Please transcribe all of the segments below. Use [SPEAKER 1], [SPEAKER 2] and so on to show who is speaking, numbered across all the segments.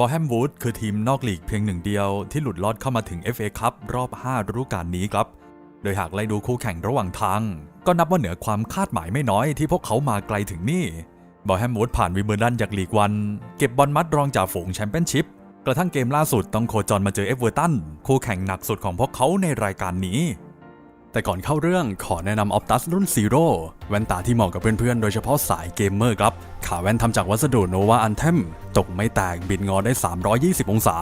[SPEAKER 1] บอแฮมวูดคือทีมนอกลีกเพียงหนึ่งเดียวที่หลุดลอดเข้ามาถึง FA คัพรอบ 5 ฤดูกาลนี้ครับ โดยหากไล่ดูคู่แข่งระหว่างทาง ก็นับว่าเหนือความคาดหมายไม่น้อยที่พวกเขามาไกลถึงนี่บอแฮมวูดผ่านวิเบิลดันจากลีกวัน เก็บบอลมัดรองจ่าฝูงแชมเปี้ยนชิพกระทั่งเกมล่าสุดต้องโคจรมาเจอเอฟเวอร์ตันคู่แข่งหนักสุดของพวกเขาในรายการนี้ แต่ก่อนเข้าเรื่องขอแนะนำออ t ตัสรุ่น Zero แว่นตาที่เหมาะกับเพื่อนๆ โดยเฉพาะสายเกมเมอร์ครับ ขาแว่นทำจากวัสดุโนวาอันเทมตกไม่แตกบิดงอได้ 320 องศา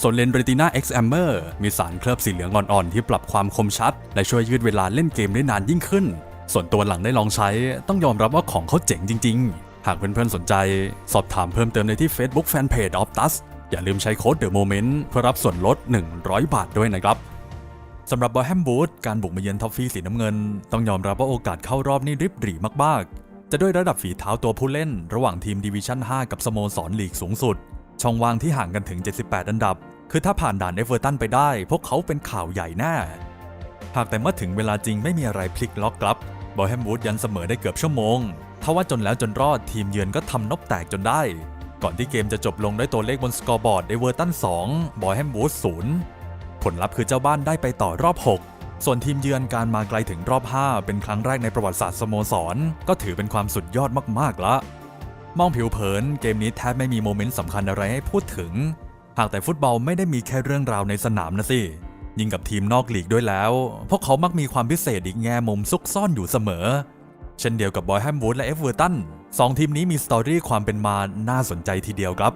[SPEAKER 1] ส่วนเลนส์ Retina X Amber มีสารเคลือบสีเหลืองอ่อนๆ ที่ปรับความคมชัด และช่วยยืดเวลาเล่นเกมได้นานยิ่งขึ้น ส่วนตัวหลังได้ลองใช้ ต้องยอมรับว่าของเขาเจ๋งจริง ๆ หากเพื่อนๆสนใจ สอบถามเพิ่มเติมในที่ Facebook Fanpage Optus อย่าลืมใช้โค้ด The Moment เพื่อรับส่วนลด 100 บาทด้วยนะครับ สำหรับบอแฮมบูธการบุกมาเยือนท็อฟฟี่สีน้ำเงิน ต้องยอมรับว่าโอกาสเข้ารอบนี่ริบหรี่มากๆ จะด้วยระดับฝีเท้าตัวผู้เล่น ระหว่างทีมดิวิชั่น 5 กับสโมสรลีกสูงสุด ช่องว่างที่ห่างกันถึง 78 อันดับ คือถ้าผ่านด่านเอเวอร์ตันไปได้ พวกเขาเป็นข่าวใหญ่แน่หากแต่เมื่อถึงเวลาจริงไม่มีอะไรพลิกล็อกครับบอแฮมบูธยันเสมอได้เกือบชั่วโมงทว่าจนแล้วจนรอดทีมเยือนก็ทำนบแตกจนได้ ก่อนที่เกมจะจบลงด้วยตัวเลขบนสกอร์บอร์ดเอเวอร์ตัน2บอแฮมบูธ0 ผลลัพธ์คือเจ้าบ้านได้ไปต่อรอบ 6 ส่วนทีมเยือนการมาไกลถึงรอบ 5 เป็นครั้งแรกในประวัติศาสตร์สโมสร ก็ถือเป็นความสุดยอดมาก ๆ ละ มองผิวเผินเกมนี้แทบไม่มีโมเมนต์สำคัญอะไรให้พูดถึง หากแต่ฟุตบอลไม่ได้มีแค่เรื่องราวในสนามนะสิยิงกับทีมนอกลีกด้วยแล้ว พวกเขามักมีความพิเศษอีกแง่มุมซุกซ่อนอยู่เสมอ เช่นเดียวกับบอยแฮมวูดและเอฟเวอร์ตันสองทีมนี้มีสตอรี่ความเป็นมาน่าสนใจทีเดียวครับ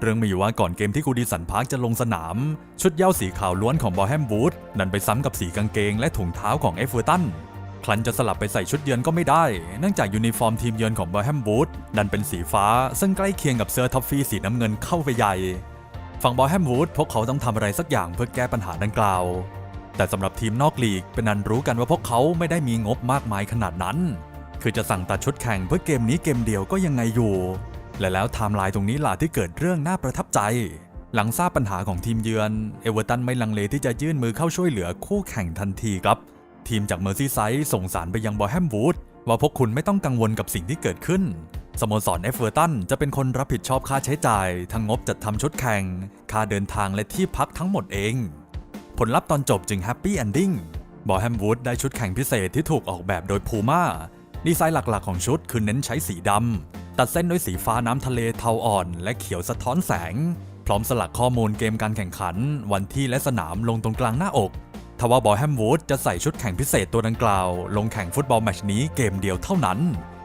[SPEAKER 1] เรื่องมีอยู่ว่าก่อนเกมที่กูดีสันพาร์คจะลงสนาม ชุดเย้าสีขาวล้วนของบอแฮมวูดดันไปซ้ำกับสีกางเกงและถุงเท้าของเอฟเวอร์ตันคลันจะสลับไปใส่ชุดเยือนก็ไม่ได้ เนื่องจากยูนิฟอร์มทีมเยือนของบอแฮมวูดดันเป็นสีฟ้า ซึ่งใกล้เคียงกับเสื้อท็อฟฟี่สีน้ำเงินเข้าไปใหญ่ ฝั่งบอแฮมวูดพวกเขาต้องทำอะไรสักอย่างเพื่อแก้ปัญหาดังกล่าว แต่สำหรับทีมนอกลีกเป็นนันรู้กันว่าพวกเขาไม่ได้มีงบมากมายขนาดนั้น คือจะสั่งตัดชุดแข่งเพื่อเกมนี้เกมเดียวก็ยังไงอยู่ และแล้วไทม์ไลน์ตรงนี้ล่ะที่เกิดเรื่องน่าประทับใจ หลังทราบปัญหาของทีมเยือน เอเวอร์ตันไม่ลังเลที่จะยื่นมือเข้าช่วยเหลือคู่แข่งทันทีครับ ทีมจากเมอร์ซีไซด์ส่งสารไปยังบอแฮมวูดว่าพวกคุณไม่ต้องกังวลกับสิ่งที่เกิดขึ้น สโมสรเอฟเวอร์ตันจะเป็นคนรับผิดชอบค่าใช้จ่าย ทั้งงบจัดทำชุดแข่ง ค่าเดินทางและที่พักทั้งหมดเอง ผลลัพธ์ตอนจบจึงแฮปปี้เอนดิ้งบอแฮมวูดได้ชุดแข่งพิเศษที่ถูกออกแบบโดยพูม่าดีไซน์หลักๆของชุดคือเน้นใช้สีดำ ตัดเส้นด้วยสีฟ้าน้ำทะเลเทาอ่อน และเขียวสะท้อนแสง พร้อมสลักข้อมูลเกมการแข่งขัน วันที่และสนามลงตรงกลางหน้าอกทว่าบอแฮมวูดจะใส่ชุดแข่งพิเศษตัวดังกล่าว ลงแข่งฟุตบอลแมชนี้เกมเดียวเท่านั้น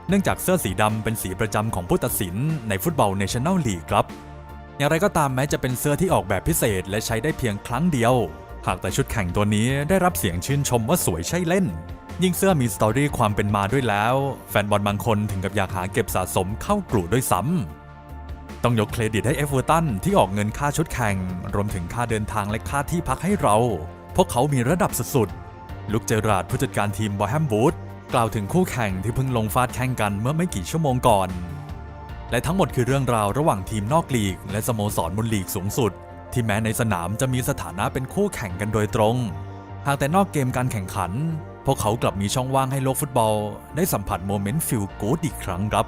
[SPEAKER 1] เนื่องจากเสื้อสีดำเป็นสีประจำของผู้ตัดสินในฟุตบอลเนชั่นแนลลีกครับ อย่างไรก็ตามแม้จะเป็นเสื้อที่ออกแบบพิเศษและใช้ได้เพียงครั้งเดียว หากแต่ชุดแข่งตัวนี้ได้รับเสียงชื่นชมว่าสวยใช่เล่น ยิ่งเสื้อมีสตอรี่ความเป็นมาด้วยแล้ว แฟนบอลบางคนถึงกับอยากหาเก็บสะสมเข้ากลุ่ด้วยซ้ำต้องยกเครดิตให้เอฟเวอร์ตันที่ออกเงินค่าชุดแข่ง รวมถึงค่าเดินทางและค่าที่พักให้เรา พวกเขามีระดับสุดๆลุกเจอราดผู้จัดการทีมบอแฮมบูธกล่าวถึงคู่แข่งที่เพิ่งลงฟาดแข่งกันเมื่อไม่กี่ชั่วโมงก่อน และทั้งหมดคือเรื่องราวระหว่างทีมนอกลีก และสโมสรบนลีกสูงสุด ที่แม้ในสนามจะมีสถานะเป็นคู่แข่งกันโดยตรง หากแต่นอกเกมการแข่งขัน พวกเขากลับมีช่องว่างให้โลกฟุตบอล ได้สัมผัสโมเมนต์ฟิลกู๊ดอีกครั้งครับ